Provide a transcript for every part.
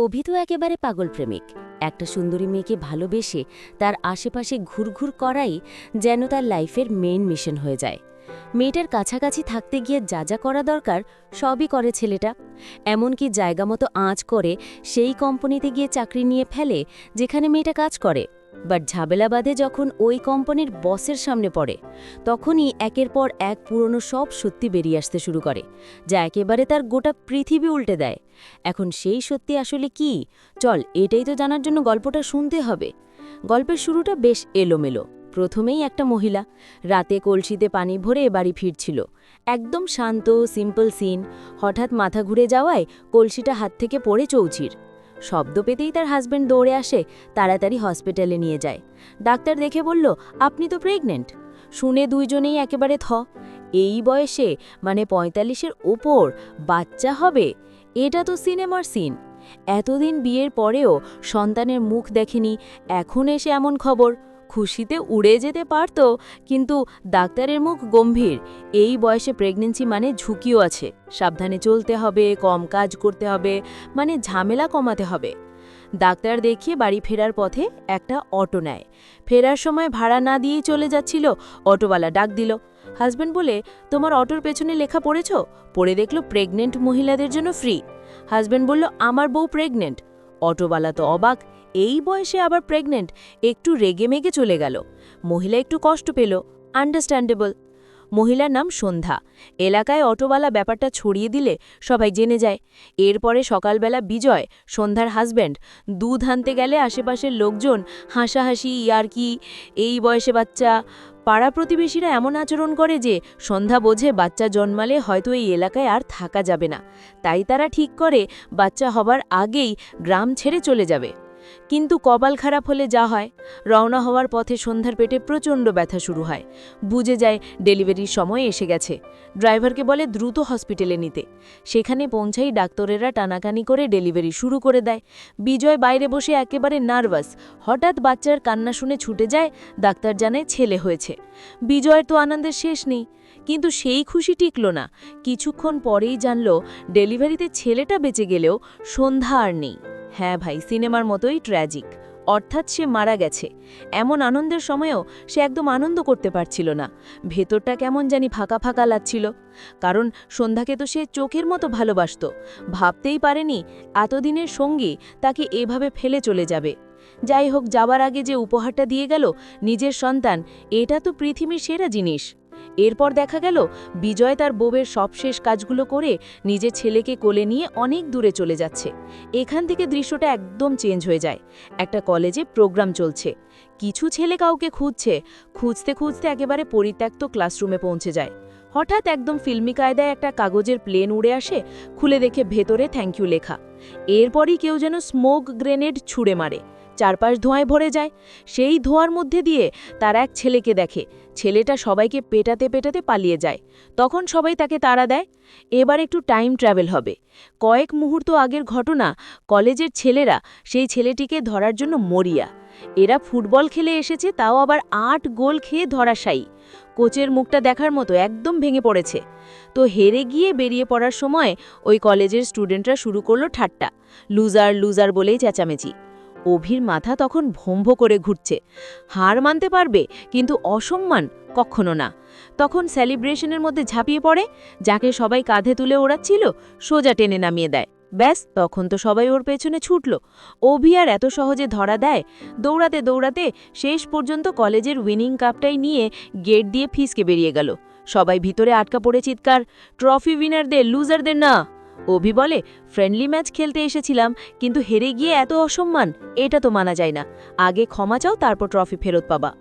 অভি তো একেবারে পাগল প্রেমিক একটা সুন্দরী মেয়েকে ভালোবেসে তার আশেপাশে ঘুরঘুর করাই যেন তার লাইফের মেইন মিশন হয়ে যায়। মেয়েটার কাছাকাছি থাকতে গিয়ে যা যা করা দরকার সবই করে ছেলেটা। এমনকি জায়গা মতো আঁচ করে সেই কোম্পানিতে গিয়ে চাকরি নিয়ে ফেলে যেখানে মেয়েটা কাজ করে। বাট ঝামেলা বাঁধে যখন ওই কোম্পানির বসের সামনে পড়ে, তখনই একের পর এক পুরনো সব সত্যি বেরিয়ে আসতে শুরু করে, যা একেবারে তার গোটা পৃথিবী উল্টে দেয়। এখন সেই সত্যি আসলে কি? চল, এটাই তো জানার জন্য গল্পটা শুনতে হবে। গল্পের শুরুটা বেশ এলোমেলো। প্রথমেই একটা মহিলা, রাতে কলসিতে পানি ভরে বাড়ি ফিরছিল। একদম শান্ত সিম্পল সিন হঠাৎ মাথা ঘুরে যাওয়ায় কলসিটা হাত থেকে পড়ে চৌচির। শব্দ পেতেই তার হাজব্যান্ড দৌড়ে আসে, তাড়াতাড়ি হসপিটালে নিয়ে যায়। ডাক্তার দেখে বলল, আপনি তো প্রেগনেন্ট শুনে দুইজনেই একেবারে থ। এই বয়সে মানে পঁয়তাল্লিশের ওপর, বাচ্চা হবে? এটা তো সিনেমার সিন এতদিন বিয়ের পরেও সন্তানের মুখ দেখেনি, এখন এসে এমন খবর। খুশিতে উড়ে যেতে পারত, কিন্তু ডাক্তারের মুখ গম্ভীর। এই বয়সে প্রেগনেন্সি মানে ঝুঁকিও আছে। সাবধানে চলতে হবে, কম কাজ করতে হবে মানে ঝামেলা কমাতে হবে। ডাক্তার দেখিয়ে বাড়ি ফেরার পথে একটা অটো নেয়। ফেরার সময় ভাড়া না দিয়েই চলে যাচ্ছিল, অটোওয়ালা ডাক দিল হাজব্যান্ড বলে, তোমার অটোর পেছনে লেখা পড়েছ? পড়ে দেখল প্রেগনেন্ট মহিলাদের জন্য ফ্রি হাজব্যান্ড বলল, আমার বউ প্রেগনেন্ট অটোওয়ালা তো অবাক এই বয়সে আবার প্রেগনেন্ট একটু রেগে মেগে চলে গেল। মহিলা একটু কষ্ট পেল। আন্ডারস্ট্যান্ডেবল মহিলার নাম সন্ধ্যা। এলাকায় অটোওয়ালা ব্যাপারটা ছড়িয়ে দিলে সবাই জেনে যায়। এরপরে সকালবেলা বিজয়, সন্ধ্যার হাজব্যান্ড দুধ আনতে গেলে আশেপাশের লোকজন হাসাহাসি, ইয়ারকি, এই বয়সে বাচ্চা। পাড়া প্রতিবেশীরা এমন আচরণ করে যে সন্ধ্যা বোঝে বাচ্চা জন্মালে হয়তো এই এলাকায় আর থাকা যাবে না। তাই তারা ঠিক করে বাচ্চা হবার আগেই গ্রাম ছেড়ে চলে যাবে। কিন্তু কপাল খারাপ হলে যা হয়, রওনা হওয়ার পথে সন্ধ্যার পেটে প্রচণ্ড ব্যথা শুরু হয়। বুঝে যায় ডেলিভারির সময় এসে গেছে। ড্রাইভারকে বলে দ্রুত হসপিটালে নিতে। সেখানে পৌঁছাই ডাক্তারেরা টানাকানি করে ডেলিভারি শুরু করে দেয়। বিজয় বাইরে বসে একেবারে নার্ভাস। হঠাৎ বাচ্চার কান্না শুনে ছুটে যায়, ডাক্তার জানায় ছেলে হয়েছে। বিজয়ের তো আনন্দের শেষ নেই। কিন্তু সেই খুশি টিকল না। কিছুক্ষণ পরেই জানল, ডেলিভারিতে ছেলেটা বেঁচে গেলেও সন্ধ্যা আর নেই। হ্যাঁ ভাই, সিনেমার মতোই ট্র্যাজিক অর্থাৎ সে মারা গেছে। এমন আনন্দের সময়েও সে একদম আনন্দ করতে পারছিল না। ভেতরটা কেমন জানি ফাঁকা ফাঁকা লাগছিল। কারণ সন্ধ্যাকে তো সে চোখের মতো ভালোবাসত। ভাবতেই পারেনি এতদিনের সঙ্গী তাকে এভাবে ফেলে চলে যাবে। যাই হোক, যাবার আগে যে উপহারটা দিয়ে গেল নিজের সন্তান, এটা তো পৃথিবীর সেরা জিনিস। এরপর দেখা গেল, বিজয় তার বউয়ের সবশেষ কাজগুলো করে নিজের ছেলেকে কোলে নিয়ে অনেক দূরে চলে যাচ্ছে। এখান থেকে দৃশ্যটা একদম চেঞ্জ হয়ে যায়। একটা কলেজে প্রোগ্রাম চলছে। কিছু ছেলে কাউকে খুঁজছে, খুঁজতে খুঁজতে একেবারে পরিত্যক্ত ক্লাসরুমে পৌঁছে যায়। হঠাৎ একদম ফিল্মি কায়দায় একটা কাগজের প্লেন উড়ে আসে, খুলে দেখে ভেতরে থ্যাংক ইউ লেখা। এরপরই কেউ যেন স্মোক গ্রেনেড ছুঁড়ে মারে। চারপাশ ধোঁয়ায় ভরে যায়। সেই ধোঁয়ার মধ্যে দিয়ে তার এক ছেলেকে দেখে। ছেলেটা সবাইকে পেটাতে পেটাতে পালিয়ে যায়। তখন সবাই তাকে তাড়া দেয়। এবার একটু টাইম ট্রাভেল হবে। কয়েক মুহূর্ত আগের ঘটনা কলেজের ছেলেরা সেই ছেলেটিকে ধরার জন্য মরিয়া। এরা ফুটবল খেলে এসেছে, তাও আবার আট গোল খেয়ে ধরাশায়ী কোচের মুখটা দেখার মতো একদম ভেঙে পড়েছে। তো হেরে গিয়ে বেরিয়ে পড়ার সময় ওই কলেজের স্টুডেন্টরা শুরু করল ঠাট্টা। লুজার লুজার বলেই চেঁচামেচি। অভির মাথা তখন ভম্ভ করে ঘুরছে। হার মানতে পারবে, কিন্তু অসম্মান কখনো না। তখন সেলিব্রেশনের মধ্যে ঝাঁপিয়ে পড়ে, যাকে সবাই কাঁধে তুলে ওড়াচ্ছিল, সোজা টেনে নামিয়ে দেয়। ব্যাস, তখন তো সবাই ওর পেছনে ছুটল। অভি আর এত সহজে ধরা দেয়, দৌড়াতে দৌড়াতে শেষ পর্যন্ত কলেজের উইনিং কাপটাই নিয়ে গেট দিয়ে ফিসকে বেরিয়ে গেল। সবাই ভিতরে আটকা পড়ে চিৎকার, ট্রফি উইনারদের, লুজারদের না! অভি বলে ফ্রেন্ডলি ম্যাচ খেলতে এসেছিলাম, কিন্তু হেরে গিয়ে এত অসম্মান, এটা তো মানা যায় না। আগে ক্ষমা চাও, তারপর ট্রফি ফেরত পাবা।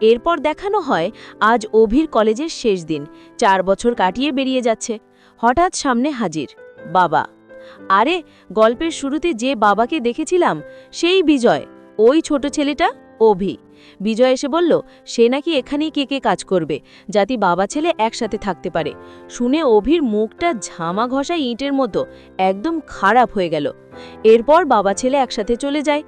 এরপর দেখানো হয়, আজ অভির কলেজের শেষ দিন, চার বছর কাটিয়ে বেরিয়ে যাচ্ছে। হঠাৎ সামনে হাজির, বাবা। আরে, গল্পের শুরুতে যে বাবাকে দেখেছিলাম, সেই বিজয়। ওই ছোট ছেলেটা অভি। বিজয় এসে বলল, সে নাকি এখানেই কে কে কাজ করবে? যাতে বাবা ছেলে একসাথে থাকতে পারে। শুনে অভির মুখটা ঝামা ঘষা ইঁটের মতো একদম খারাপ হয়ে গেল। এরপর বাবা ছেলে একসাথে চলে যায়।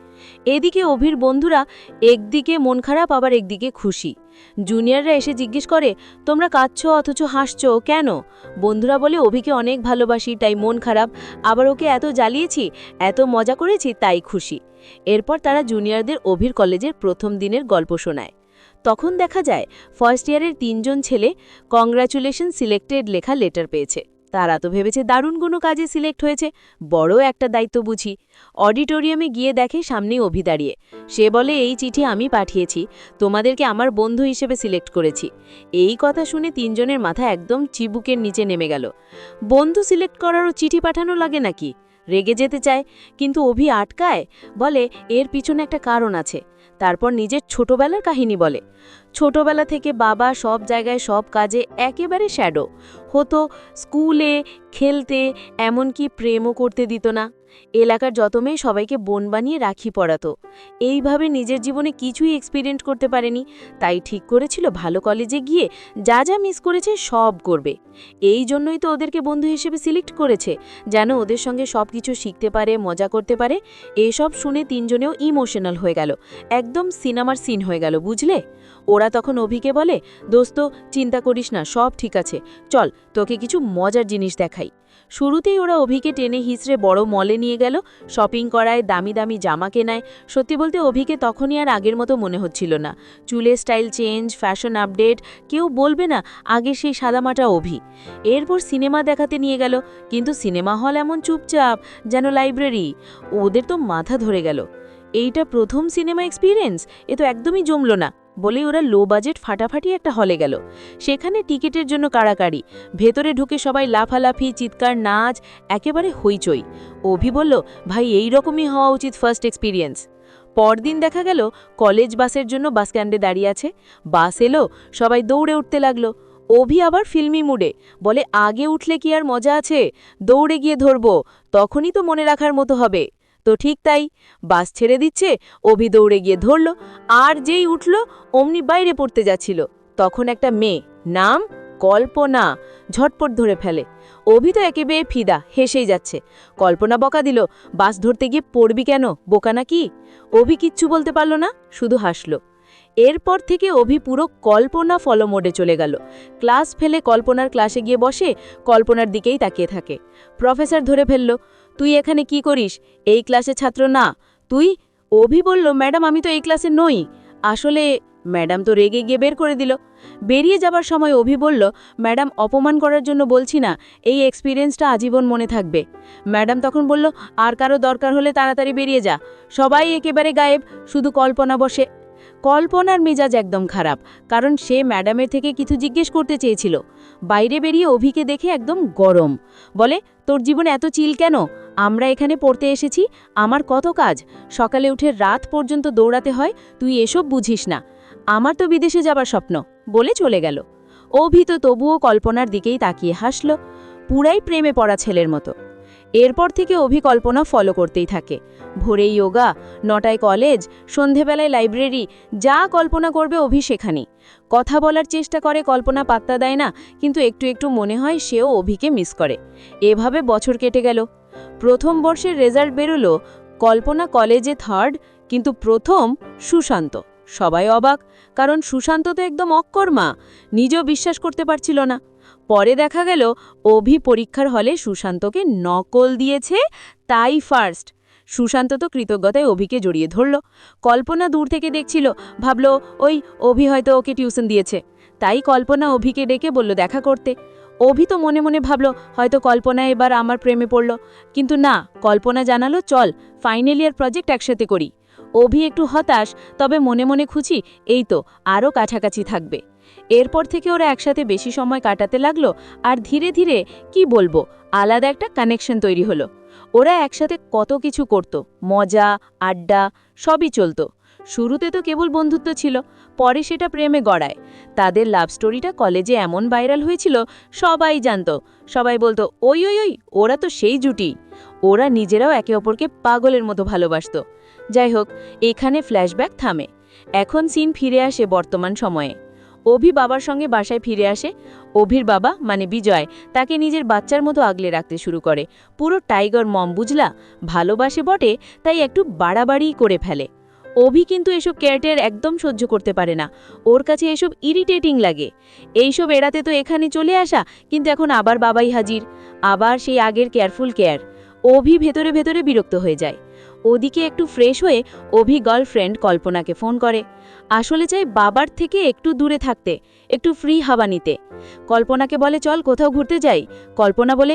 এদিকে অভির বন্ধুরা একদিকে মন খারাপ, আবার একদিকে খুশি। জুনিয়ররা এসে জিজ্ঞেস করে, তোমরা কাঁদছ, অথচ হাসছ কেন? বন্ধুরা বলে, অভিকে অনেক ভালোবাসি, তাই মন খারাপ। আবার ওকে এত জ্বালিয়েছি, এত মজা করেছি, তাই খুশি। এরপর তারা জুনিয়রদের অভির কলেজের প্রথম দিনের গল্প শোনায়। তখন দেখা যায় ফার্স্ট ইয়ারের তিনজন ছেলে কংগ্রাচুলেশন সিলেক্টেড লেখা লেটার পেয়েছে। তারা তো ভেবেছে দারুণ কোনো কাজে সিলেক্ট হয়েছে, বড় একটা দায়িত্ব বুঝি। অডিটোরিয়ামে গিয়ে দেখে সামনেই অভি দাঁড়িয়ে। সে বলে, এই চিঠি আমি পাঠিয়েছি, তোমাদেরকে আমার বন্ধু হিসেবে সিলেক্ট করেছি। এই কথা শুনে তিনজনের মাথা একদম চিবুকের নিচে নেমে গেল। বন্ধু সিলেক্ট করারও চিঠি পাঠানো লাগে নাকি? রেগে যেতে চায়, কিন্তু অভি আটকায়? বলে, এর পিছনে একটা কারণ আছে। তারপর নিজের ছোটবেলার কাহিনী বলে। ছোটবেলা থেকে বাবা সব জায়গায় সব কাজে একেবারে শ্যাডো হতো স্কুলে, খেলতে, এমনকি প্রেমও করতে দিত না। এলাকার যত মেয়ে সবাইকে বোন বানিয়ে রাখি পড়াতো। এইভাবে নিজের জীবনে কিছুই এক্সপিরিয়েন্ট করতে পারেনি। তাই ঠিক করেছিল ভালো কলেজে গিয়ে যা যা মিস করেছে সব করবে। এই জন্যই তো ওদেরকে বন্ধু হিসেবে সিলেক্ট করেছে। যেন ওদের সঙ্গে সব কিছু শিখতে পারে, মজা করতে পারে। এসব শুনে তিনজনেও ইমোশনাল হয়ে গেল। একদম সিনেমার সিন হয়ে গেল, বুঝলে? ওরা তখন অভিকে বলে, দোস্ত, চিন্তা করিস না, সব ঠিক আছে। চল, তোকে কিছু মজার জিনিস দেখাই। শুরুতেই ওরা অভিকে টেনে হিসড়ে বড় মলে নিয়ে গেল, শপিং করায়, দামি দামি জামা কেনায়। সত্যি বলতে অভিকে তখনই আর আগের মতো মনে হচ্ছিল না। চুলের স্টাইল চেঞ্জ, ফ্যাশন আপডেট, কেউ বলবে না, আগে সেই সাদামাটা অভি। এরপর সিনেমা দেখাতে নিয়ে গেল, কিন্তু সিনেমা হল এমন চুপচাপ, যেন লাইব্রেরি, ওদের তো মাথা ধরে গেল। এইটা প্রথম সিনেমা এক্সপিরিয়েন্স? এ তো একদমই জমল না। বলেই ওরা লো বাজেট ফাটাফাটি একটা হলে গেল। সেখানে টিকিটের জন্য কাড়াকাড়ি। ভেতরে ঢুকে সবাই লাফালাফি, চিৎকার, নাচ, একেবারে হইচই। অভি বলল, ভাই এই রকমই হওয়া উচিত ফার্স্ট এক্সপিরিয়েন্স পরদিন দেখা গেল কলেজ বাসের জন্য বাস স্ট্যান্ডে দাঁড়িয়ে আছে। বাস এলো, সবাই দৌড়ে উঠতে লাগল। অভি আবার ফিল্মি মুডে বলে, আগে উঠলে কি আর মজা আছে? দৌড়ে গিয়ে ধরবো। তখনই তো মনে রাখার মতো হবে। তো ঠিক তাই। বাস ছেড়ে দিচ্ছে, অভি দৌড়ে গিয়ে ধরল, আর যেই উঠল, অমনি বাইরে পড়তে যাচ্ছিল। তখন একটা মেয়ে, নাম কল্পনা, ঝটপট ধরে ফেলে। অভি তো একেবারে ফিদা, হেসেই যাচ্ছে। কল্পনা বকা দিল, বাস ধরতে গিয়ে পড়বি কেন, বোকা নাকি? অভি কিচ্ছু বলতে পারল না, শুধু হাসল। এরপর থেকে অভি পুরো কল্পনা ফলো মোডে চলে গেল। ক্লাস ফেলে কল্পনার ক্লাসে গিয়ে বসে, কল্পনার দিকেই তাকিয়ে থাকে। প্রফেসর ধরে ফেলল তুই এখানে কি করিস? এই ক্লাসে ছাত্র না। তুই? অভি বলল, ম্যাডাম, আমি তো এই ক্লাসে নই। আসলে ম্যাডাম তো রেগে গিয়ে বের করে দিল। বেরিয়ে যাবার সময় অভি বলল, ম্যাডাম, অপমান করার জন্য বলছি না। এই এক্সপিরিয়েন্সটা আজীবন মনে থাকবে। ম্যাডাম তখন বলল, আর কারও দরকার হলে তাড়াতাড়ি বেরিয়ে যা। সবাই একেবারে গায়েব, শুধু কল্পনা বসে। কল্পনার মেজাজ একদম খারাপ, কারণ সে ম্যাডামের থেকে কিছু জিজ্ঞেস করতে চেয়েছিল। বাইরে বেরিয়ে অভিকে দেখে একদম গরম। বলে, তোর জীবনে এত চিল কেন? আমরা এখানে পড়তে এসেছি, আমার কত কাজ। সকালে উঠে রাত পর্যন্ত দৌড়াতে হয়, তুই এসব বুঝিস না। আমার তো বিদেশে যাবার স্বপ্ন, বলে চলে গেল। অভি তো তবুও কল্পনার দিকেই তাকিয়ে হাসল, পুরাই প্রেমে পড়া ছেলের মতো। এরপর থেকে অভিকল্পনা ফলো করতেই থাকে। ভোরে যোগা নটায় কলেজ সন্ধেবেলায় লাইব্রেরি যা কল্পনা করবে অভি সেখানেই। কথা বলার চেষ্টা করে, কল্পনা পাত্তা দেয় না, কিন্তু একটু একটু মনে হয় সেও অভিকে মিস করে। এভাবে বছর কেটে গেল। প্রথম বর্ষের রেজাল্ট বেরোলো কল্পনা কলেজে থার্ড, কিন্তু প্রথম সুশান্ত। সবাই অবাক, কারণ সুশান্ত তো একদম অকর্মা, নিজেও বিশ্বাস করতে পারছিল না। পরে দেখা গেল, অভি পরীক্ষার হলে সুশান্তকে নকল দিয়েছে তাই ফার্স্ট সুশান্ত তো কৃতজ্ঞতায় অভিকে জড়িয়ে ধরল। কল্পনা দূর থেকে দেখছিল, ভাবল, ওই অভি হয়তো ওকে টিউশন দিয়েছে। তাই কল্পনা অভিকে ডেকে বলল, দেখা করতে। অভি তো মনে মনে ভাবল, হয়তো কল্পনা এবার আমার প্রেমে পড়ল। কিন্তু না, কল্পনা জানালো, চল ফাইনাল ইয়ার প্রজেক্ট একসাথে করি। অভি একটু হতাশ, তবে মনে মনে খুঁজি এই তো, আরও কাছাকাছি থাকবে। এরপর থেকে ওরা একসাথে বেশি সময় কাটাতে লাগল, আর ধীরে ধীরে, কি বলব, আলাদা একটা কানেকশন তৈরি হলো। ওরা একসাথে কত কিছু করত, মজা, আড্ডা, সবই চলতো। শুরুতে তো কেবল বন্ধুত্ব ছিল, পরে সেটা প্রেমে গড়ায়। তাদের লাভ স্টোরিটা কলেজে এমন ভাইরাল হয়েছিল, সবাই জানতো। সবাই বলতো, ওই ওই ওই, ওরা তো সেই জুটি। ওরা নিজেরাও একে অপরকে পাগলের মতো ভালোবাসতো। যাই হোক, এখানে ফ্ল্যাশব্যাক থামে। এখন সিন ফিরে আসে বর্তমান সময়ে। অভি বাবার সঙ্গে বাসায় ফিরে আসে। অভির বাবা মানে বিজয়, তাকে নিজের বাচ্চার মতো আগলে রাখতে শুরু করে। পুরো টাইগার মম বুঝলা? ভালোবাসে বটে, তাই একটু বাড়াবাড়ি করে ফেলে। অভি কিন্তু এসব কেয়ারটেয়ার একদম সহ্য করতে পারে না। ওর কাছে এসব ইরিটেটিং লাগে। এইসব এড়াতে তো এখানে চলে আসা, কিন্তু এখন আবার বাবাই হাজির। আবার সেই আগের কেয়ারফুল কেয়ার। অভি ভেতরে ভেতরে বিরক্ত হয়ে যায়। ওদিকে একটু ফ্রেশ হয়ে অভি গার্লফ্রেন্ড কল্পনাকে ফোন করে। আসলে চাই বাবার থেকে একটু দূরে থাকতে, একটু ফ্রি হাওয়া নিতে। কল্পনাকে বলে, চল কোথাও ঘুরতে যাই। কল্পনা বলে,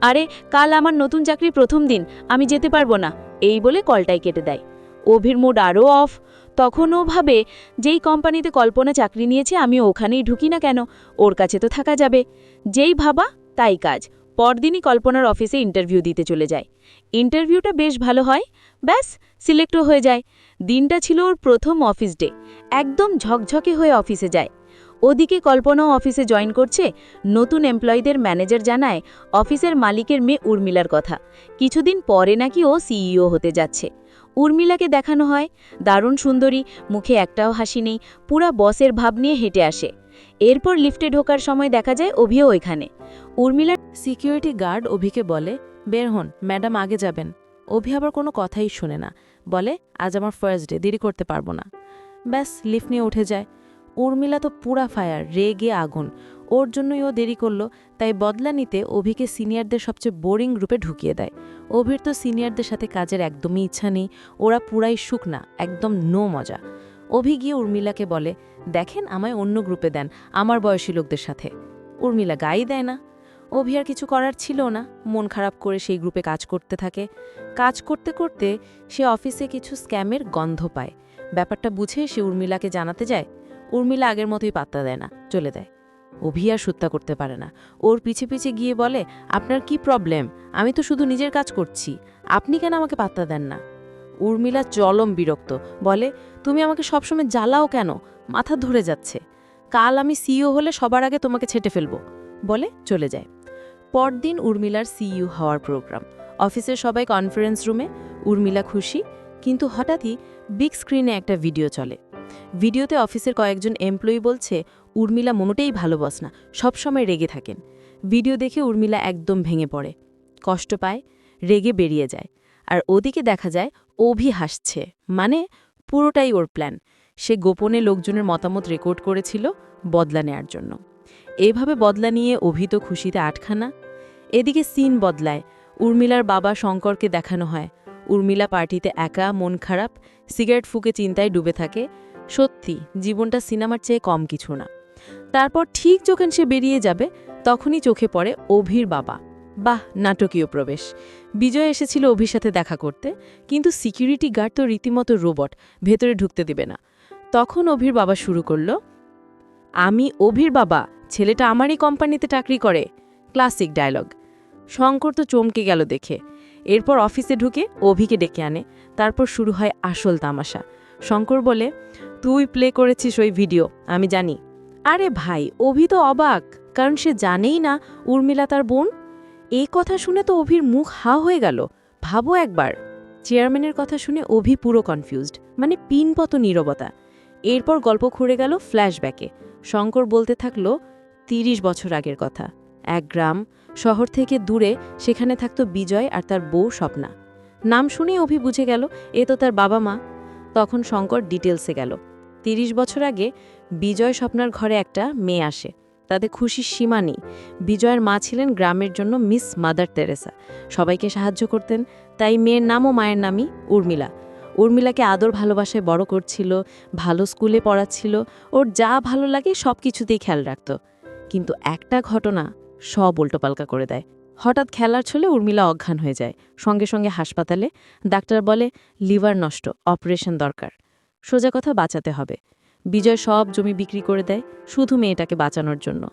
আরে, কাল আমার নতুন চাকরির প্রথম দিন, আমি যেতে পারব না। এই বলে কলটাই কেটে দেয়। অভির মুড আরও অফ। তখন ও ভাবে, যেই কোম্পানিতে কল্পনা চাকরি নিয়েছে, আমি ওখানেই ঢুকি না কেন? ওর কাছে তো থাকা যাবে। যেই ভাবা, তাই কাজ। পরদিনই কল্পনার অফিসে ইন্টারভিউ দিতে চলে যায়। ইন্টারভিউটা বেশ ভালো হয়। ব্যাস, সিলেক্টও হয়ে যায়। দিনটা ছিল ওর প্রথম অফিস ডে। একদম ঝকঝকে হয়ে অফিসে যায়। ওদিকে কল্পনাও অফিসে জয়েন করছে। নতুন এমপ্লয়ীদের ম্যানেজার জানায়, অফিসের মালিকের মেয়ে উর্মিলার কথা। কিছুদিন পরে নাকি ও সিইও হতে যাচ্ছে। উর্মিলাকে দেখানো হয়। দারুণ সুন্দরী, মুখে একটাও হাসি নেই, পুরা বসের ভাব নিয়ে হেঁটে আসে। এরপর লিফটে ঢোকার সময় দেখা যায় অভিও ওইখানে উর্মিলার সিকিউরিটি গার্ড অভিকে বলে, বের হন, ম্যাডাম আগে যাবেন। অভি আবার কোনো কথাই শোনে না। বলে, আজ আমার ফার্স্ট ডে দেরি করতে পারব না। ব্যাস, লিফট নিয়ে উঠে যায়। উর্মিলা তো পুরা ফায়ার রেগে আগুন। ওর জন্যই ও দেরি করল, তাই বদলা নিতে অভিকে সিনিয়রদের সবচেয়ে বোরিং গ্রুপে ঢুকিয়ে দেয়। অভির তো সিনিয়রদের সাথে কাজের একদমই ইচ্ছা নেই, ওরা পুরাই শুকনা একদম নো মজা। অভি গিয়ে উর্মিলাকে বলে, দেখেন আমায় অন্য গ্রুপে দেন, আমার বয়সী লোকদের সাথে। উর্মিলা গাই দেয় না। অভি আর কিছু করার ছিল না, মন খারাপ করে সেই গ্রুপে কাজ করতে থাকে। কাজ করতে করতে সে অফিসে কিছু স্ক্যামের গন্ধ পায়। ব্যাপারটা বুঝে সে উর্মিলাকে জানাতে যায়। উর্মিলা আগের মতোই পাত্তা দেয় না, চলে দেয় অভি আর সুত্তা করতে পারে না। ওর পিছে পিছে গিয়ে বলে, আপনার কি প্রবলেম আমি তো শুধু নিজের কাজ করছি। আপনি কেন আমাকে পাত্তা দেন না? উর্মিলা চলম বিরক্ত, বলে, তুমি আমাকে সবসময় জ্বালাও কেন? মাথা ধরে যাচ্ছে। কাল আমি সিইও হলে সবার আগে তোমাকে ছেটে ফেলব। বলে চলে যায়। পরদিন উর্মিলার সিইউ হওয়ার প্রোগ্রাম অফিসের সবাই কনফারেন্স রুমে উর্মিলা খুশি, কিন্তু হঠাৎই বিগ স্ক্রিনে একটা ভিডিও চলে। ভিডিওতে অফিসের কয়েকজন এমপ্লয়ি বলছে, উর্মিলা মোটেই ভালো বস না, সবসময় রেগে থাকেন। ভিডিও দেখে উর্মিলা একদম ভেঙে পড়ে। কষ্ট পায়, রেগে বেরিয়ে যায়। আর ওদিকে দেখা যায়, অভি হাসছে। মানে পুরোটাই ওর প্ল্যান সে গোপনে লোকজনের মতামত রেকর্ড করেছিল বদলা নেয়ার জন্য। এভাবে বদলা নিয়ে অভি তো খুশিতে আটখানা। এদিকে সিন বদলায়। উর্মিলার বাবা শঙ্করকে দেখানো হয়। উর্মিলা পার্টিতে একা, মন খারাপ, সিগারেট ফুকে চিন্তায় ডুবে থাকে। সত্যি, জীবনটা সিনেমার চেয়ে কম কিছু না। তারপর ঠিক যখন সে বেরিয়ে যাবে, তখনই চোখে পড়ে অভির বাবা। বাহ, নাটকীয় প্রবেশ। বিজয় এসেছিল অভির সাথে দেখা করতে, কিন্তু সিকিউরিটি গার্ড তো রীতিমতো রোবট, ভেতরে ঢুকতে দেবে না। তখন অভির বাবা শুরু করল, আমি অভির বাবা, ছেলেটা আমারই কোম্পানিতে চাকরি করে। Classic dialogue. শঙ্কর তো চমকে গেল দেখে। এরপর অফিসে ঢুকে অভিকে ডেকে আনে। তারপর শুরু হয় আসল তামাশা। শঙ্কর বলে তুই প্লে করেছিস ওই ভিডিও আমি জানি। আরে ভাই, অভি তো অবাক, কারণ সে জানেই না উর্মিলা তার বোন। এই কথা শুনে তো অভির মুখ হা হয়ে গেল। ভাবো একবার। চেয়ারম্যানের কথা শুনে অভি পুরো কনফিউজড মানে পিনপত নীরবতা। এরপর গল্প খুঁড়ে গেল ফ্ল্যাশব্যাকে শঙ্কর বলতে থাকল, তিরিশ বছর আগের কথা। এক গ্রাম, শহর থেকে দূরে, সেখানে থাকত বিজয় আর তার বউ স্বপ্না। নাম শুনেই অভি বুঝে গেল, এ তো তার বাবা মা। তখন শঙ্কর ডিটেলসে গেল। তিরিশ বছর আগে বিজয় স্বপ্নার ঘরে একটা মেয়ে আসে। তাতে খুশির সীমা নেই। বিজয়ের মা ছিলেন গ্রামের জন্য মিস মাদার তেরেসা সবাইকে সাহায্য করতেন। তাই মেয়ের নামও মায়ের নামই উর্মিলা। উর্মিলাকে আদর ভালোবাসায় বড় করছিল, ভালো স্কুলে পড়াচ্ছিল, ওর যা ভালো লাগে সব কিছুতেই খেয়াল রাখত। কিন্তু একটা ঘটনা সব উল্টোপাল্কা করে দেয়। হঠাৎ খেলার ছলে উর্মিলা অজ্ঞান হয়ে যায়। সঙ্গে সঙ্গে হাসপাতালে ডাক্তার বলে, লিভার নষ্ট, অপারেশন দরকার। সোজা কথা বাঁচাতে হবে। বিজয় সব জমি বিক্রি করে দেয় শুধু মেয়েটাকে বাঁচানোর জন্য।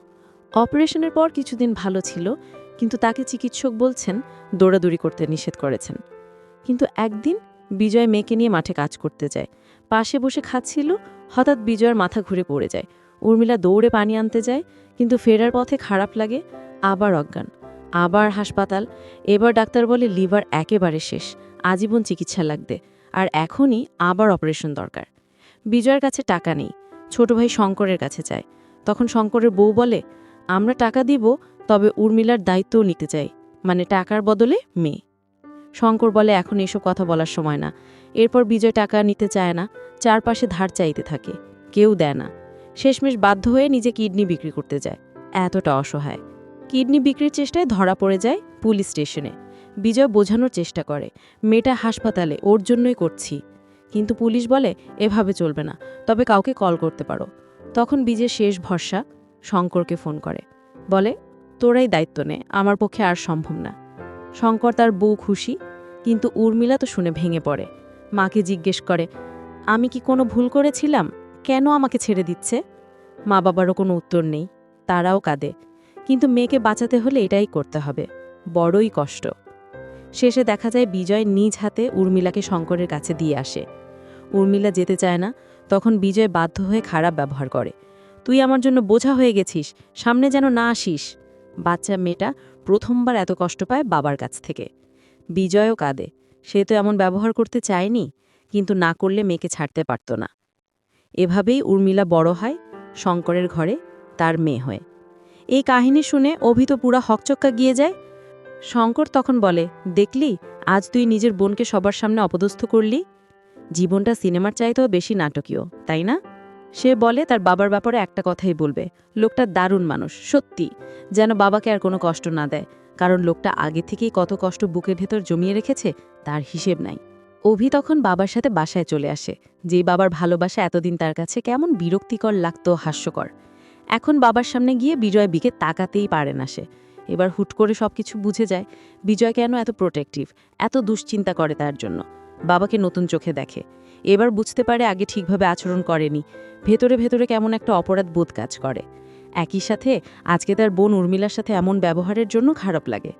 অপারেশনের পর কিছুদিন ভালো ছিল কিন্তু তাকে চিকিৎসক বলছেন দৌড়াদৌড়ি করতে নিষেধ করেছেন। কিন্তু একদিন বিজয় মেয়েকে নিয়ে মাঠে কাজ করতে যায়। পাশে বসে খাচ্ছিল হঠাৎ বিজয়ের মাথা ঘুরে পড়ে যায়। উর্মিলা দৌড়ে পানি আনতে যায় কিন্তু ফেরার পথে খারাপ লাগে আবার অজ্ঞান। আবার হাসপাতাল এবার ডাক্তার বলে লিভার একেবারে শেষ আজীবন চিকিৎসা লাগবে। আর এখনই আবার অপারেশন দরকার। বিজয়ের কাছে টাকা নেই। ছোট ভাই শঙ্করের কাছে চায় তখন শঙ্করের বউ বলে, আমরা টাকা দিব, তবে উর্মিলার দায়িত্বও নিতে চাই। মানে টাকার বদলে মেয়ে। শঙ্কর বলে, এখন এসব কথা বলার সময় না। এরপর বিজয় টাকা নিতে চায় না। চারপাশে ধার চাইতে থাকে। কেউ দেয় না। শেষমেশ বাধ্য হয়ে নিজে কিডনি বিক্রি করতে যায়। এতটা অসহায়। কিডনি বিক্রির চেষ্টায় ধরা পড়ে যায় পুলিশ স্টেশনে। বিজয় বোঝানোর চেষ্টা করে, মেয়েটা হাসপাতালে, ওর জন্যই করছি। কিন্তু পুলিশ বলে, এভাবে চলবে না, তবে কাউকে কল করতে পারো। তখন বিজয় শেষ ভরসা শঙ্করকে ফোন করে, বলে, তোরাই দায়িত্ব নে, আমার পক্ষে আর সম্ভব না। শঙ্কর তার বউ খুশি, কিন্তু উর্মিলা তো শুনে ভেঙে পড়ে। মাকে জিজ্ঞেস করে, আমি কি কোনো ভুল করেছিলাম? কেন আমাকে ছেড়ে দিচ্ছে? মা বাবারও কোনো উত্তর নেই, তারাও কাঁদে, কিন্তু মেয়েকে বাঁচাতে হলে এটাই করতে হবে, বড়ই কষ্ট। শেষে দেখা যায় বিজয় নিজ হাতে উর্মিলাকে শঙ্করের কাছে দিয়ে আসে। উর্মিলা যেতে চায় না, তখন বিজয় বাধ্য হয়ে খারাপ ব্যবহার করে। তুই আমার জন্য বোঝা হয়ে গেছিস, সামনে যেন না আসিস। বাচ্চা মেয়েটা প্রথমবার এত কষ্ট পায় বাবার কাছ থেকে। বিজয়ও কাঁদে, সে তো এমন ব্যবহার করতে চায়নি, কিন্তু না করলে মেয়েকে ছাড়তে পারত না। এভাবেই উর্মিলা বড় হয়, শঙ্করের ঘরে, তার মেয়ে হয়ে। এই কাহিনী শুনে অভি তো পুরা হকচক্কা গিয়ে যায় শঙ্কর তখন বলে, দেখলি, আজ তুই নিজের বোনকে সবার সামনে অপদস্থ করলি? জীবনটা সিনেমার চাইতেও বেশি নাটকীয়, তাই না? সে বলে, তার বাবার ব্যাপারে একটা কথাই বলবে, লোকটা দারুণ মানুষ, সত্যি, যেন বাবাকে আর কোনো কষ্ট না দেয়, কারণ লোকটা আগে থেকেই কত কষ্ট বুকের ভেতর জমিয়ে রেখেছে, তার হিসেব নাই। অভি তখন বাবার সাথে বাসায় চলে আসে, যে বাবার ভালোবাসা এতদিন তার কাছে কেমন বিরক্তিকর, লাগতো, হাস্যকর। এখন বাবার সামনে গিয়ে বিজয় বিকে তাকাতেই পারে না সে। এবার হুট করে সবকিছু বুঝে যায় বিজয় কেন এত প্রোটেক্টিভ এত দুশ্চিন্তা করে তার জন্য। বাবাকে নতুন চোখে দেখে। এবার বুঝতে পারে আগে ঠিকভাবে আচরণ করেনি। ভেতরে ভেতরে কেমন একটা অপরাধ বোধ কাজ করে। একই সাথে আজকে তার বোন উর্মিলার সাথে এমন ব্যবহারের জন্য খারাপ লাগে।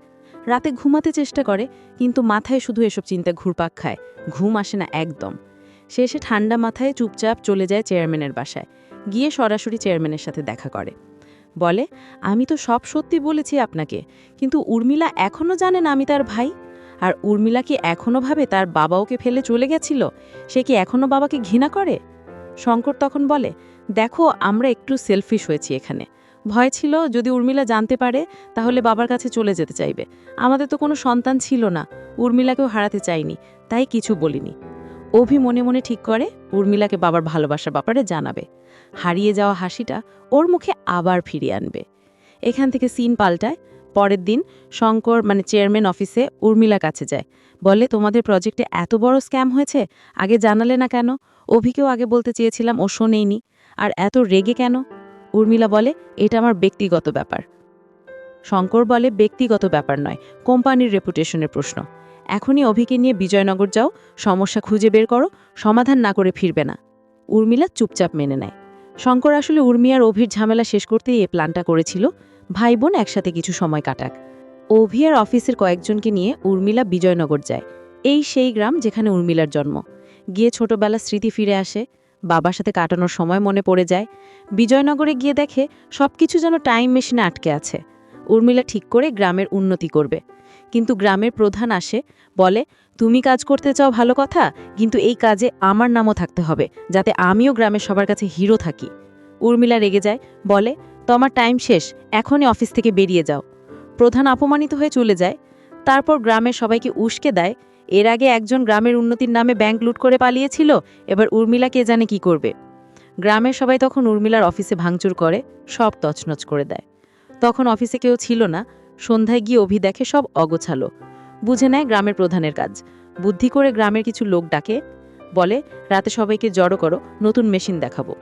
রাতে ঘুমাতে চেষ্টা করে, কিন্তু মাথায় শুধু এসব চিন্তা ঘুরপাক খায়। ঘুম আসে না একদম। শেষে ঠান্ডা মাথায় চুপচাপ চলে যায় চেয়ারম্যানের বাসায়। গিয়ে সরাসরি চেয়ারম্যানের সাথে দেখা করে। বলে, আমি তো সব সত্যি বলেছি আপনাকে, কিন্তু উর্মিলা এখনও জানে না আমি তার ভাই। আর উর্মিলা কি এখনও ভাবে তার বাবা ওকে ফেলে চলে গেছিল? সে কি এখনও বাবাকে ঘৃণা করে? শঙ্কর তখন বলে, দেখো, আমরা একটু সেলফিশ হয়েছি এখানে। ভয় ছিল, যদি উর্মিলা জানতে পারে, তাহলে বাবার কাছে চলে যেতে চাইবে। আমাদের তো কোনো সন্তান ছিল না, উর্মিলাকেও হারাতে চাইনি, তাই কিছু বলিনি। অভি মনে মনে ঠিক করে, উর্মিলাকে বাবার ভালোবাসার ব্যাপারে জানাবে। হারিয়ে যাওয়া হাসিটা ওর মুখে আবার ফিরিয়ে আনবে। এখান থেকে সিন পাল্টায়। পরের দিন শঙ্কর মানে চেয়ারম্যান অফিসে উর্মিলা কাছে যায়। বলে, তোমাদের প্রজেক্টে এত বড় স্ক্যাম হয়েছে? আগে জানালে না কেন? অভিকেও আগে বলতে চেয়েছিলাম, ও শোনেইনি। আর এত রেগে কেন? উর্মিলা বলে, এটা আমার ব্যক্তিগত ব্যাপার। শঙ্কর বলে, ব্যক্তিগত ব্যাপার নয়, কোম্পানির রেপুটেশনের প্রশ্ন। এখনই অভিকে নিয়ে বিজয়নগর যাও, সমস্যা খুঁজে বের করো, সমাধান না করে ফিরবে না। উর্মিলা চুপচাপ মেনে নেয়। শঙ্কর আসলে উর্মি আর অভির ঝামেলা শেষ করতেই এই প্ল্যানটা করেছিল। ভাই বোন একসাথে কিছু সময় কাটাক। অভি আর অফিসের কয়েকজনকে নিয়ে উর্মিলা বিজয়নগর যায়। এই সেই গ্রাম যেখানে উর্মিলার জন্ম। গিয়ে ছোটবেলা স্মৃতি ফিরে আসে। বাবার সাথে কাটানোর সময় মনে পড়ে যায়। বিজয়নগরে গিয়ে দেখে সবকিছু যেন টাইম মেশিনে আটকে আছে। উর্মিলা ঠিক করে গ্রামের উন্নতি করবে। কিন্তু গ্রামের প্রধান আসে, বলে, তুমি কাজ করতে চাও ভালো কথা, কিন্তু এই কাজে আমার নামও থাকতে হবে, যাতে আমিও গ্রামের সবার কাছে হিরো থাকি। উর্মিলা রেগে যায়, বলে তোমার টাইম শেষ, এখনই অফিস থেকে বেরিয়ে যাও। প্রধান অপমানিত হয়ে চলে যায়। তারপর গ্রামের সবাইকে উস্কে দেয়, এর আগে একজন গ্রামের উন্নতির নামে ব্যাংক লুট করে পালিয়েছিল, এবার উর্মিলা কে জানে কি করবে? গ্রামের সবাই তখন উর্মিলার অফিসে ভাঙচুর করে, সব তছনছ করে দেয়। তখন অফিসে কেউ ছিল না। সন্ধ্যায় গিয়ে অভি দেখে সব অগোছালো। বুঝে নেয় গ্রামের প্রধানের কাজ। বুদ্ধি করে গ্রামের কিছু লোক ডাকে। বলে, রাতে সবাইকে জড়ো করো, নতুন মেশিন দেখাবো।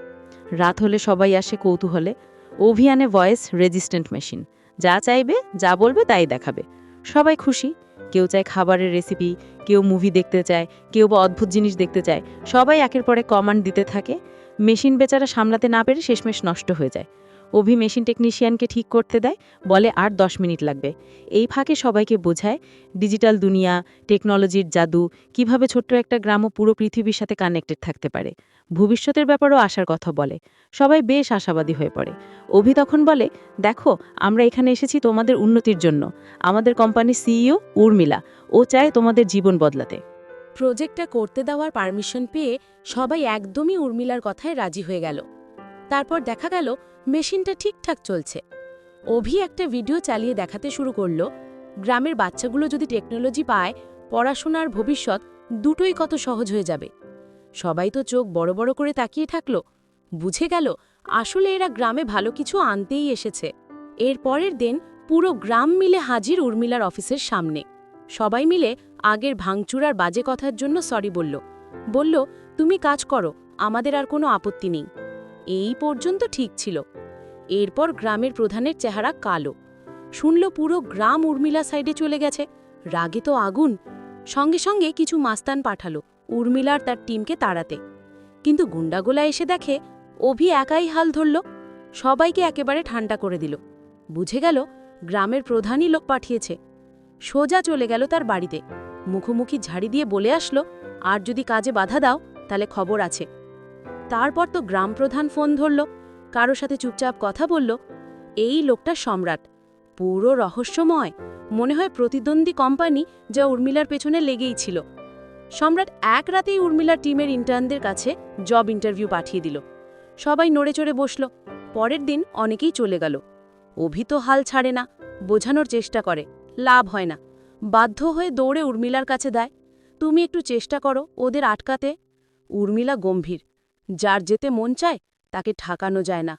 রাত হলে সবাই আসে কৌতূহলে। অভিয়ানে ভয়েস রেজিস্ট্যান্ট মেশিন। যা চাইবে, যা বলবে, তাই দেখাবে। সবাই খুশি। কেউ চায় খাবারের রেসিপি কেউ মুভি দেখতে চায়, কেউ বা অদ্ভুত জিনিস দেখতে চায়। সবাই একের পরে কমান্ড দিতে থাকে। মেশিন বেচারা সামলাতে না পেরে শেষমেশ নষ্ট হয়ে যায়। অভি মেশিন টেকনিশিয়ানকে ঠিক করতে দেয়, বলে আর দশ মিনিট লাগবে। এই ফাঁকে সবাইকে বোঝায় ডিজিটাল দুনিয়া, টেকনোলজির জাদু, কীভাবে ছোট্ট একটা গ্রামও পুরো পৃথিবীর সাথে কানেক্টেড থাকতে পারে। ভবিষ্যতের ব্যাপারেও আসার কথা বলে। সবাই বেশ আশাবাদী হয়ে পড়ে। অভি তখন বলে, দেখো, আমরা এখানে এসেছি তোমাদের উন্নতির জন্য। আমাদের কোম্পানির সিইও উর্মিলা। ও চায় তোমাদের জীবন বদলাতে। প্রজেক্টটা করতে দেওয়ার পারমিশন পেয়ে সবাই একদমই উর্মিলার কথায় রাজি হয়ে গেল। তারপর দেখা গেল মেশিনটা ঠিকঠাক চলছে। অভি একটা ভিডিও চালিয়ে দেখাতে শুরু করল, গ্রামের বাচ্চাগুলো যদি টেকনোলজি পায়, পড়াশোনার ভবিষ্যৎ দুটোই কত সহজ হয়ে যাবে। সবাই তো চোখ বড় বড় করে তাকিয়ে থাকল। বুঝে গেল আসলে এরা গ্রামে ভালো কিছু আনতেই এসেছে। এর পরের দিন পুরো গ্রাম মিলে হাজির উর্মিলার অফিসের সামনে। সবাই মিলে আগের ভাঙচুরার বাজে কথার জন্য সরি বলল। বলল, তুমি কাজ করো, আমাদের আর কোনো আপত্তি নেই। এই পর্যন্ত ঠিক ছিল। এরপর গ্রামের প্রধানের চেহারা কালো। শুনল পুরো গ্রাম উর্মিলা সাইডে চলে গেছে। রাগে তো আগুন। সঙ্গে সঙ্গে কিছু মাস্তান পাঠালো উর্মিলার তার টিমকে তাড়াতে। কিন্তু গুন্ডাগোলা এসে দেখে, অভি একাই হাল ধরল। সবাইকে একেবারে ঠান্ডা করে দিল। বুঝে গেল, গ্রামের প্রধানই লোক পাঠিয়েছে। সোজা চলে গেল তার বাড়িতে। মুখোমুখি ঝাড়ি দিয়ে বলে আসলো, আর যদি কাজে বাধা দাও, তাহলে খবর আছে। তারপর তো গ্রাম প্রধান ফোন ধরল, কারও সাথে চুপচাপ কথা বলল, এই লোকটা সম্রাট, পুরো রহস্যময়, মনে হয় প্রতিদ্বন্দ্বী কোম্পানি যা উর্মিলার পেছনে লেগেই ছিল। সম্রাট এক রাতেই উর্মিলার টিমের ইন্টার্নদের কাছে জব ইন্টারভিউ পাঠিয়ে দিল। সবাই নড়ে চড়ে বসল, পরের দিন অনেকেই চলে গেল। অভি তো হাল ছাড়ে না, বোঝানোর চেষ্টা করে, লাভ হয় না। বাধ্য হয়ে দৌড়ে উর্মিলার কাছে দেয়, তুমি একটু চেষ্টা করো, ওদের আটকাতে। উর্মিলা গম্ভীর যার যেতে মন চায়, তাকে ঠাকানো যায় না।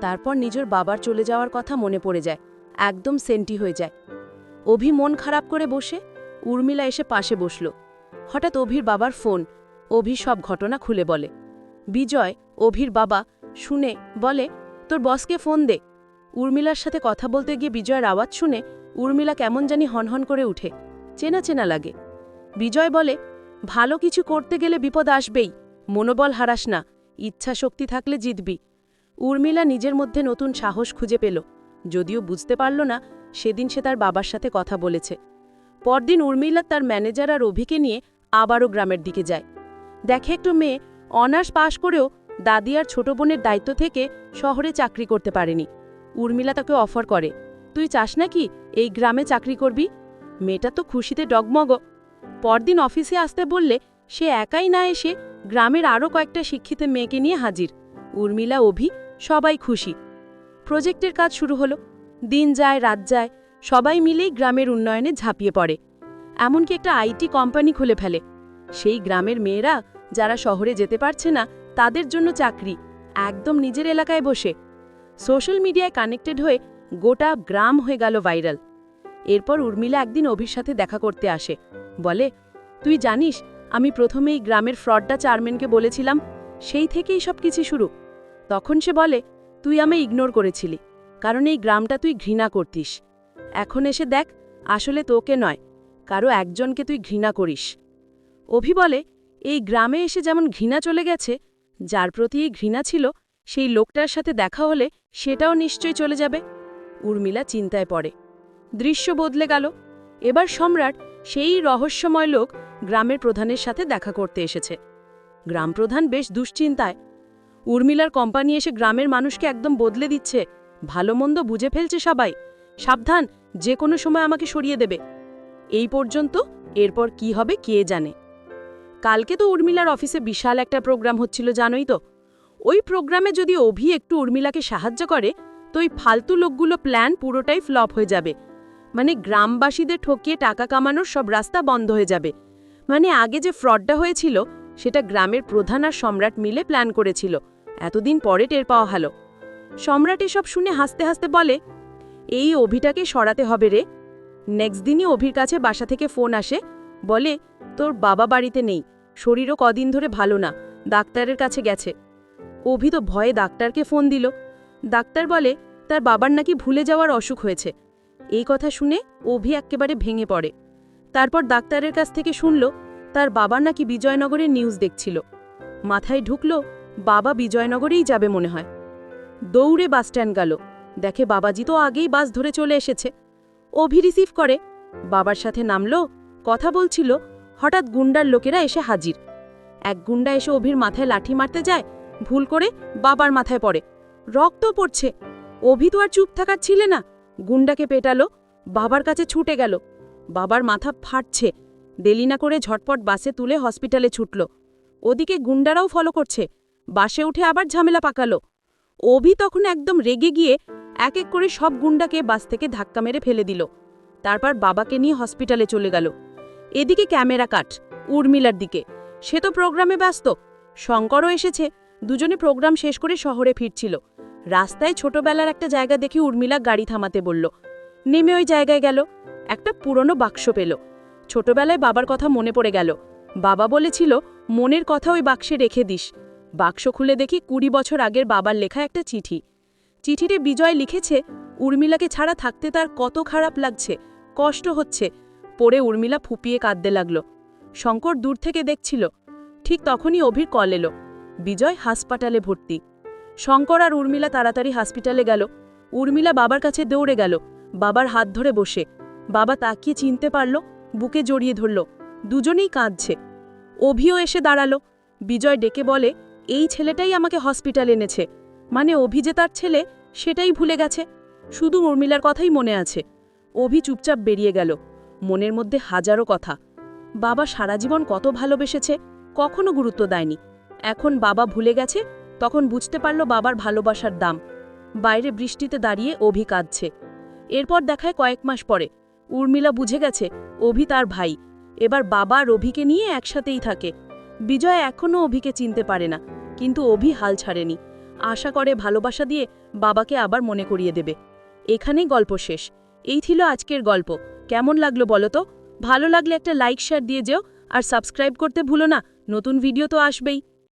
তারপর নিজের বাবার চলে যাওয়ার কথা মনে পড়ে যায়, একদম সেন্টি হয়ে যায়। অভি মন খারাপ করে বসে, উর্মিলা এসে পাশে বসল। হঠাৎ অভির বাবার ফোন, অভি সব ঘটনা খুলে বলে। বিজয়, অভির বাবা, শুনে, বলে, তোর বসকে ফোন দে। উর্মিলার সাথে কথা বলতে গিয়ে বিজয়ের আওয়াজ শুনে, উর্মিলা কেমন জানি হনহন করে উঠে। চেনা চেনা লাগে। বিজয় বলে, ভালো কিছু করতে গেলে বিপদ আসবেই। মনোবল হারাস না ইচ্ছা শক্তি থাকলে জিতবি। উর্মিলা নিজের মধ্যে নতুন সাহস খুঁজে পেল। যদিও বুঝতে পারল না, সেদিন সে তার বাবার সাথে কথা বলেছে। পরদিন উর্মিলা তার ম্যানেজার আর অভিকে নিয়ে আবারও গ্রামের দিকে যায়। দেখে একটু মেয়ে অনার্স পাশ করেও দাদি আর ছোট বোনের দায়িত্ব থেকে শহরে চাকরি করতে পারেনি। উর্মিলা তাকে অফার করে, তুই চাস নাকি এই গ্রামে চাকরি করবি? মেয়েটা তো খুশিতে ডগমগ। পরদিন অফিসে আসতে বললে সে একাই না এসে গ্রামের আরও কয়েকটা শিক্ষিত মেয়েকে নিয়ে হাজির। উর্মিলা, অভি, সবাই খুশি। প্রজেক্টের কাজ শুরু হলো। দিন যায়, রাত যায়, সবাই মিলেই গ্রামের উন্নয়নে ঝাঁপিয়ে পড়ে। এমনকি একটা আইটি কোম্পানি খুলে ফেলে। সেই গ্রামের মেয়েরা যারা শহরে যেতে পারছে না, তাদের জন্য চাকরি, একদম নিজের এলাকায় বসে। সোশ্যাল মিডিয়ায় কানেক্টেড হয়ে গোটা গ্রাম হয়ে গেল ভাইরাল। এরপর উর্মিলা একদিন অভির সাথে দেখা করতে আসে। বলে, তুই জানিস আমি প্রথমে এই গ্রামের ফ্রডটা চারম্যানকে বলেছিলাম, সেই থেকেই সব কিছু শুরু। তখন সে বলে, তুই আমায় ইগনোর করেছিলি, কারণ এই গ্রামটা তুই ঘৃণা করতিস। এখন এসে দেখ, আসলে তোকে নয়, কারও একজনকে তুই ঘৃণা করিস। অভি বলে, এই গ্রামে এসে যেমন ঘৃণা চলে গেছে, যার প্রতি এই ঘৃণা ছিল, সেই লোকটার সাথে দেখা হলে সেটাও নিশ্চয়ই চলে যাবে। উর্মিলা চিন্তায় পড়ে। দৃশ্য বদলে গেল। এবার সম্রাট সেই রহস্যময় লোক গ্রামের প্রধানের সাথে দেখা করতে এসেছে। গ্রাম প্রধান বেশ দুশ্চিন্তায়। উর্মিলার কোম্পানি এসে গ্রামের মানুষকে একদম বদলে দিচ্ছে। ভালো মন্দ বুঝে ফেলছে সবাই। সাবধান, যে কোনো সময় আমাকে সরিয়ে দেবে। এই পর্যন্ত, এরপর কি হবে কে জানে। কালকে তো উর্মিলার অফিসে বিশাল একটা প্রোগ্রাম হচ্ছিল, জানোই তো। ওই প্রোগ্রামে যদি অভি একটু উর্মিলাকে সাহায্য করে, তো ওই ফালতু লোকগুলো প্ল্যান পুরোটাই ফ্লপ হয়ে যাবে। মানে গ্রামবাসীদের ঠকিয়ে টাকা কামানোর সব রাস্তা বন্ধ হয়ে যাবে। মানে আগে যে ফ্রডটা হয়েছিল, সেটা গ্রামের প্রধান আর সম্রাট মিলে প্ল্যান করেছিল। এতদিন পরে টের পাওয়া হলো। সম্রাট এসব শুনে হাসতে হাসতে বলে, এই অভিটাকে সরাতে হবে রে। নেক্সট দিনই অভির কাছে বাসা থেকে ফোন আসে। বলে, তোর বাবা বাড়িতে নেই। শরীরও কদিন ধরে ভালো না। ডাক্তারের কাছে গেছে অভি তো ভয়ে ডাক্তারকে ফোন দিল। ডাক্তার বলে, তার বাবার নাকি ভুলে যাওয়ার অসুখ হয়েছে। এই কথা শুনে অভি একেবারে ভেঙে পড়ে। তারপর ডাক্তারের কাছ থেকে শুনল, তার বাবা নাকি বিজয়নগরের নিউজ দেখছিল। মাথায় ঢুকল, বাবা বিজয়নগরেই যাবে মনে হয়। দৌড়ে বাসস্ট্যান্ড গেল। দেখে বাবাজি তো আগেই বাস ধরে চলে এসেছে। অভি রিসিভ করে, বাবার সাথে নামলো, কথা বলছিল, হঠাৎ গুন্ডার লোকেরা এসে হাজির। এক গুন্ডা এসে অভির মাথায় লাঠি মারতে যায়, ভুল করে বাবার মাথায় পড়ে। রক্ত পড়ছে। অভি তো আর চুপ থাকার ছিলে না। গুন্ডাকে পেটালো, বাবার কাছে ছুটে গেল। বাবার মাথা ফাটছে। দেরি না করে ঝটপট বাসে তুলে হসপিটালে ছুটল। ওদিকে গুন্ডারাও ফলো করছে। বাসে উঠে আবার ঝামেলা পাকালো। অভি তখন একদম রেগে গিয়ে এক এক করে সব গুন্ডাকে বাস থেকে ধাক্কা মেরে ফেলে দিল। তারপর বাবাকে নিয়ে হসপিটালে চলে গেল। এদিকে ক্যামেরা কাট, উর্মিলার দিকে। সে তো প্রোগ্রামে ব্যস্ত। শঙ্করও এসেছে। দুজনে প্রোগ্রাম শেষ করে শহরে ফিরছিল। রাস্তায় ছোটবেলার একটা জায়গা দেখে উর্মিলা গাড়ি থামাতে বলল, নেমে ওই জায়গায় গেল। একটা পুরনো বাক্স পেল। ছোটবেলায় বাবার কথা মনে পড়ে গেল। বাবা বলেছিল, মনের কথা ওই বাক্সে রেখে দিস। বাক্স খুলে দেখি কুড়ি বছর আগের বাবার লেখা একটা চিঠি। চিঠিতে বিজয় লিখেছে, উর্মিলাকে ছাড়া থাকতে তার কত খারাপ লাগছে, কষ্ট হচ্ছে। পড়ে উর্মিলা ফুপিয়ে কাঁদতে লাগল। শঙ্কর দূর থেকে দেখছিল, ঠিক তখনই অভির কল এলো। বিজয় হাসপাতালে ভর্তি। শঙ্কর আর উর্মিলা তাড়াতাড়ি হসপিটালে গেল। উর্মিলা বাবার কাছে দৌড়ে গেল। বাবার হাত ধরে বসে। বাবা তাকিয়ে চিনতে পারল, বুকে জড়িয়ে ধরল। দুজনেই কাঁদছে। অভিও এসে দাঁড়াল। বিজয় ডেকে বলে, এই ছেলেটাই আমাকে হসপিটাল এনেছে। মানে অভি যে তার ছেলে, সেটাই ভুলে গেছে। শুধু উর্মিলার কথাই মনে আছে। অভি চুপচাপ বেরিয়ে গেল। মনের মধ্যে হাজারো কথা। বাবা সারা জীবন কত ভালোবেসেছে, কখনো গুরুত্ব দেয়নি। এখন বাবা ভুলে গেছে তখন বুঝতে পারল বাবার ভালোবাসার দাম। বাইরে বৃষ্টিতে দাঁড়িয়ে অভি কাঁদছে। এরপর দেখায় কয়েক মাস পরে। উর্মিলা বুঝে গেছে, অভি তার ভাই। এবার বাবা আর অভিকে নিয়ে একসাথেই থাকে। বিজয় এখনও অভিকে চিনতে পারে না, কিন্তু অভি হাল ছাড়েনি। আশা করে ভালোবাসা দিয়ে বাবাকে আবার মনে করিয়ে দেবে। এখানেই গল্প শেষ। এই ছিল আজকের গল্প। কেমন লাগল বলো তো? ভালো লাগলে একটা লাইক শেয়ার দিয়ে যেও। আর সাবস্ক্রাইব করতে ভুলো না। নতুন ভিডিও তো আসবেই।